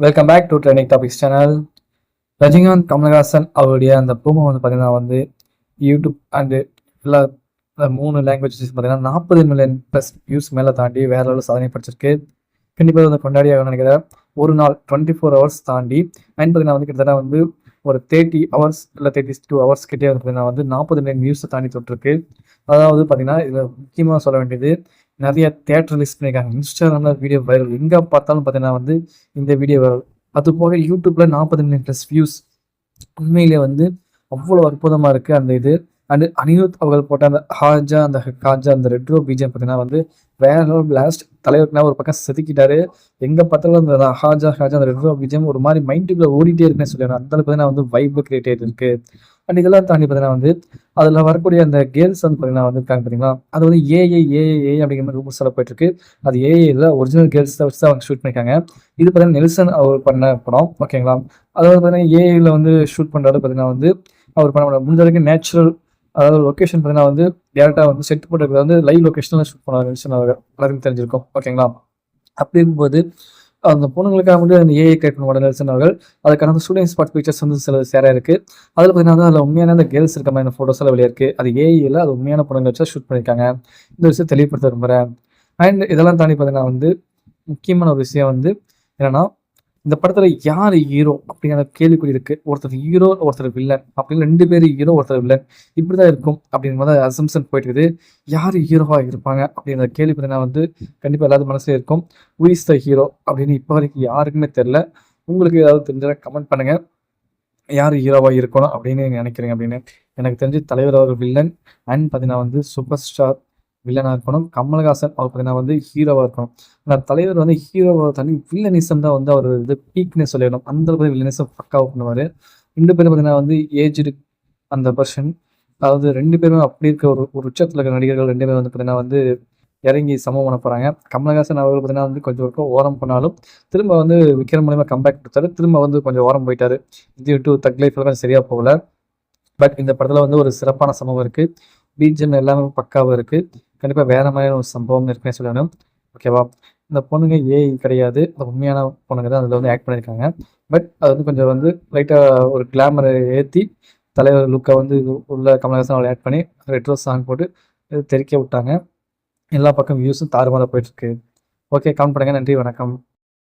Welcome back to trending topics channel Rajinikanth Kamal Haasan அவருடைய அந்த பூமோ வந்து பார்த்தீங்கன்னா வந்து யூடியூப் அண்டு எல்லா மூணு லாங்குவேஜஸ் பார்த்தீங்கன்னா நாற்பது மில்லியன் ப்ளஸ் வியூஸ் மேலே தாண்டி வேற லெவலில் சாதனை படிச்சிருக்கு. கண்டிப்பாக வந்து கொண்டாடி ஆகணும்னு நினைக்கிறேன். ஒரு நாள் டுவெண்ட்டி ஃபோர் ஹவர்ஸ் தாண்டி அண்ட் பார்த்தீங்கன்னா வந்து கிட்டத்தட்ட வந்து ஒரு தேர்ட்டி ஹவர்ஸ் இல்லை தேர்ட்டி டூ ஹவர்ஸ் கிட்டே வந்து பார்த்தீங்கன்னா வந்து நாற்பது மில்லியன் வியூஸை தாண்டி தொட்டிருக்கு. அதாவது பார்த்தீங்கன்னா இதில் முக்கியமாக சொல்ல வேண்டியது நிறைய தேட்டர் ரிலீஸ் பண்ணியிருக்காங்க. இன்ஸ்டாகிராமில் வீடியோ வைரல் எங்கே பார்த்தாலும் பார்த்தீங்கன்னா வந்து இந்த வீடியோ வைரல் அது போக யூடியூப்பில் நாற்பது மில்லியன் ப்ளஸ் வியூஸ் உண்மையிலே வந்து அவ்வளோ அற்புதமாக இருக்குது அந்த இது. அண்டு அனிருத் அவர்கள் போட்ட அந்த ஹாஜா அந்த காஜா அந்த ரெட்ரோ பிஜிஎம் பார்த்தீங்கன்னா வந்து வேற லெவல் பிளாஸ்ட் தலைவர்னா ஒரு பக்கம் செதுக்கிட்டாரு. எங்கே பார்த்தாலும் அந்த ஹாஜா ஹாஜா அந்த ரெட்ரோ பிஜிஎம் ஒரு மாதிரி மைண்டுக்குள்ள ஓடிட்டே இருக்குன்னு சொல்லிடுறேன் அந்த அளவுக்கு பார்த்தீங்கன்னா வந்து வைப் கிரியேட் ஆகிட்டு அண்ட் இதெல்லாம் தாண்டி பார்த்தீங்கன்னா வந்து அதில் வரக்கூடிய அந்த கேர்ள்ஸ் வந்து பார்த்தீங்கன்னா வந்து இருக்காங்க பார்த்தீங்களா? அது வந்து ஏஏ ஏஏ அப்படிங்கிற மாதிரி ரூமர்ஸ் எல்லாம் போயிட்டு இருக்கு. அது ஏஐயில் ஒரிஜினல் கேர்ள்ஸ் தான் வச்சு அவங்க ஷூட் பண்ணியிருக்காங்க. இது பார்த்தீங்கன்னா நெல்சன் அவர் பண்ண படம் ஓகேங்களா அதாவது பார்த்தீங்கன்னா ஏஐயில் வந்து ஷூட் பண்ணுறது பார்த்தீங்கன்னா வந்து அவர் பண்ண முடிஞ்ச வரைக்கும் நேச்சுரல் அதாவது லொக்கேஷன் பார்த்தீங்கன்னா வந்து டேரெக்டாக வந்து செட் போட்டுருக்கிறது வந்து லைவ் லொக்கேஷனில் ஷூட் பண்ணாங்க எல்லாருக்கும் தெரிஞ்சிருக்கும். ஓகேங்களா அப்படி இருக்கும்போது அந்த பொண்ணுங்களுக்காக வந்து அந்த ஏஐ கிரியேட் பண்ண நெல்சன் அவர்கள்? அதுக்கான ஸ்டூடெண்ட் ஸ்பாட் பிக்சர்ஸ் வந்து சில சேராக இருக்கு. அதில் பார்த்தீங்கன்னா அதில் உண்மையான அந்த கேர்ள்ஸ் இருக்க மாதிரி ஃபோட்டோஸ் எல்லாம் வெளியே இருக்குது அது ஏஐயில் அது உண்மையான பொண்ணுங்க வச்சா ஷூட் பண்ணியிருக்காங்க. இந்த விஷயம் தெளிவுபடுத்த விரும்புகிறேன் அண்ட் இதெல்லாம் தாண்டி பார்த்தீங்கன்னா வந்து முக்கியமான ஒரு விஷயம் வந்து என்னன்னா இந்த படத்துல யார் ஹீரோ அப்படிங்கிற கேள்விக்குறி இருக்கு. ஒருத்தர் ஹீரோ ஒருத்தர் வில்லன் அப்படின்னு ரெண்டு பேர் ஹீரோ ஒருத்தர் வில்லன் இப்படிதான் இருக்கும் அப்படிங்கிற மாதிரி அசம்சன் போயிட்டு இருக்குது யார் ஹீரோவா இருப்பாங்க அப்படிங்கிற கேள்விக்குறினா வந்து கண்டிப்பா எல்லாரும் மனசுல இருக்கும். ஹூ இஸ் த ஹீரோ அப்படின்னு இப்போ வரைக்கும் யாருக்குமே தெரியல. உங்களுக்கு ஏதாவது தெரிஞ்சா கமெண்ட் பண்ணுங்க. யார் ஹீரோவா இருக்கணும் அப்படின்னு நீங்க நினைக்கிறீங்க அப்படின்னு எனக்கு தெரிஞ்சு தலைவர் அவர் வில்லன் அண்ட் பார்த்தீங்கன்னா வந்து சூப்பர் ஸ்டார் வில்லனாக இருக்கணும். கமல்ஹாசன் அவர் பார்த்தீங்கன்னா வந்து ஹீரோவாக இருக்கணும். ஆனால் தலைவர் வந்து ஹீரோவாக தனி வில்லனிசம் தான் வந்து அவர் இது பீக்னே சொல்லிடணும். அந்த அளவுக்கு வில்லனிசம் பக்காவாக பண்ணுவார். ரெண்டு பேரும் பார்த்தீங்கன்னா வந்து ஏஜ்டு அந்த பர்சன் அதாவது ரெண்டு பேரும் அப்படி இருக்க ஒரு ஒரு உச்சத்தில் இருக்கிற நடிகர்கள் ரெண்டு பேரும் வந்து பார்த்தீங்கன்னா வந்து இறங்கி சமம் பண்ண போகிறாங்க கமலஹாசன் அவர்கள் பார்த்தீங்கன்னா வந்து கொஞ்சம் ஒருக்கம் ஓரம் பண்ணாலும் திரும்ப வந்து விக்ரம் மூலியமா கம்பேக் கொடுத்தாரு. திரும்ப வந்து கொஞ்சம் ஓரம் போயிட்டாரு. இது டு தக் லைஃப்ல கொஞ்சம் போகல. பட் இந்த படத்தில் வந்து ஒரு சிறப்பான சமம் இருக்குது பீஜம் எல்லாமே பக்காவாக இருக்குது கண்டிப்பாக வேற மாதிரியான ஒரு சம்பவம் இருக்குன்னு சொல்லணும். ஓகேவா இந்த பொண்ணுங்க ஏஐ கிடையாது. உண்மையான பொண்ணுங்க தான் அதில் வந்து ஆக்ட் பண்ணியிருக்காங்க பட் அது வந்து கொஞ்சம் வந்து லைட்டாக ஒரு கிளாமரை ஏற்றி தலைவர் லுக்கை வந்து உள்ள கமலஹாசன் அவளை ஆட் பண்ணி ரெட்ரோ சாங் போட்டு தெரிக்க தெறிக்க விட்டாங்க. எல்லா பக்கம் வியூஸும் தாறுமாறாக போயிட்டுருக்கு ஓகே கமெண்ட் பண்ணுங்கள் நன்றி வணக்கம்.